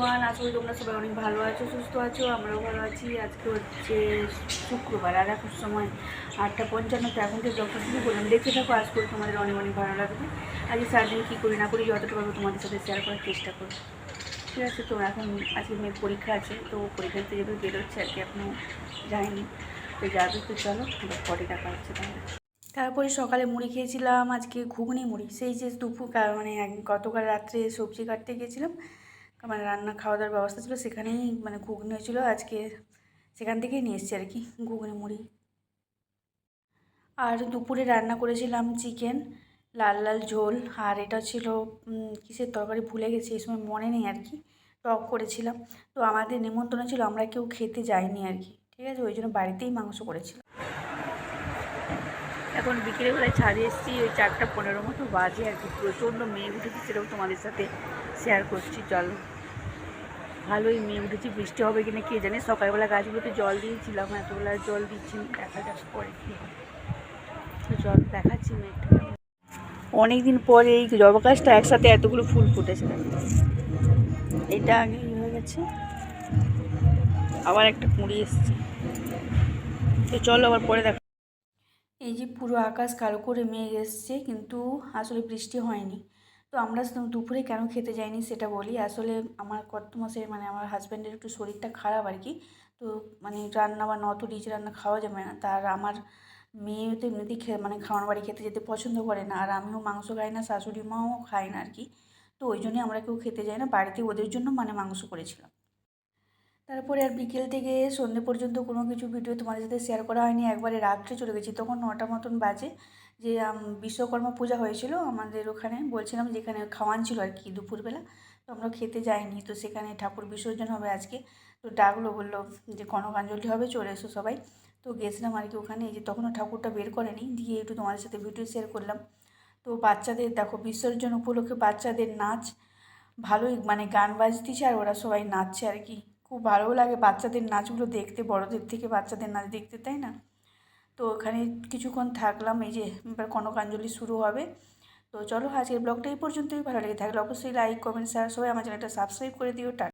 Everyone আশা করি তোমরা সবাই অনেক ভালো আছো, সুস্থ আছো, আমরাও ভালো আছি। আজকে হচ্ছে শুক্রবার, আর এখন সময় আটটা পঞ্চান্ন, তো এখন থেকে যখন শুরু করলাম। দেখতে থাকো, আজ করে তোমাদের অনেক অনেক ভালো লাগবে। আজকে সারাদিন কী করি না করি, যতটুকু পারব তোমাদের সাথে শেয়ার করার চেষ্টা করব। ঠিক আছে, তো এখন আজকে মেয়ের পরীক্ষা আছে, তো পরীক্ষা পরীক্ষাতে যেভাবে বেরোচ্ছে আর কি এখনও যায়নি। তো যাবে তো চলো পরে দেখা হচ্ছে তাহলে। তারপরে সকালে মুড়ি খেয়েছিলাম, আজকে ঘুগনি মুড়ি। সেই যে দুপুর মানে গতকাল রাত্রে সবজি কাটতে গিয়েছিলাম মানে রান্না খাওয়া দাওয়ার ব্যবস্থা ছিল, সেখানেই মানে ঘুগনি হয়েছিল, আজকে সেখান থেকেই নিয়ে এসেছি আর কি, ঘুগনি, মুড়ি। আর দুপুরে রান্না করেছিলাম চিকেন, লাল লাল ঝোল, আর এটা ছিল কিসের তরকারি ভুলে গেছি, এই সময় মনে নেই আর কি, টক করেছিলাম। তো আমাদের নিমন্ত্রণ ছিল, আমরা কেউ খেতে যাইনি আর কি, ঠিক আছে? ওই জন্য বাড়িতেই মাংস করেছিলাম। এখন বিকেলবেলায় ছাদে এসেছি, ওই চারটা পনেরো মতো বাজে আর কি। প্রচণ্ড মেঘ উঠেছে সেটাও তোমাদের সাথে শেয়ার করছি, চলো। ভালোই মেঘ উঠেছে, বৃষ্টি হবে কিনা কে জানে? সকালবেলা গাছগুলোতে জল দিয়েছিলাম, এতবেলা জল দিচ্ছি, দেখা যাক পরে কি তো জল দেখাচ্ছি মেঘটা অনেক দিন পরে এই জবা গাছটা একসাথে এতগুলো ফুল ফুটেছে। এটা আগে হয়ে গেছে। আবার একটা কুঁড়ি এসছে। তো চলো, আবার পরে দেখা এই যে পুরো আকাশ কালো করে মেঘ এসছে, কিন্তু আসলে বৃষ্টি হয়নি। তো আমরা দুপুরে কেন খেতে যাইনি সেটা বলি। আসলে আমার কত মাসের মানে আমার হাজব্যান্ডের একটু শরীরটা খারাপ আর কি। তো মানে রান্না বা অত রিচ রান্না খাওয়া যাবে না। তার আমার মেয়েও তো এমনিতেই খে মানে খাওয়ার বাড়ি খেতে যেতে পছন্দ করে না। আর আমিও মাংস খাই না, শাশুড়ি মাও খায় না আর কি। তো ওই জন্যই আমরা কেউ খেতে যাই না। বাড়িতে ওদের জন্য মানে মাংস করেছিলাম। তারপরে আর বিকেল থেকে সন্ধে পর্যন্ত কোনো কিছু ভিডিও তোমাদের সাথে শেয়ার করা হয়নি। একবারে রাত্রে চলে গেছি। তখন নটা মতন বাজে। যে বিশ্বকর্মা পূজা হয়েছিল আমাদের ওখানে। বলছিলাম যেখানে খাওয়ান ছিল আর কি দুপুরবেলা। তো আমরা খেতে যাইনি। তো সেখানে ঠাকুর বিসর্জন হবে আজকে। তো ডাকলো, বলল যে, কনকাঞ্জলি হবে, চলে এসো সবাই। তো গেছিলাম আর কি ওখানে। যে, তখনও ঠাকুরটা বের করেনি। দিয়ে একটু তোমাদের সাথে ভিডিও শেয়ার করলাম। তো বাচ্চাদের, দেখো, বিসর্জন উপলক্ষে বাচ্চাদের নাচ ভালোই মানে গান বাজতেছে আর ওরা সবাই নাচছে আর কি। খুব ভালোও লাগে বাচ্চাদের নাচগুলো দেখতে, বড়দের থেকে বাচ্চাদের নাচ দেখতে, তাই না? তো ওখানে কিছুক্ষণ থাকলাম, এই যে এবার কনকাঞ্জলি শুরু হবে। তো চলো আজকের ব্লগটা এই পর্যন্তই, ভালো লেগে থাকলে অবশ্যই লাইক কমেন্ট শেয়ার সবাই আমার চ্যানেলটা সাবস্ক্রাইব করে দিও টা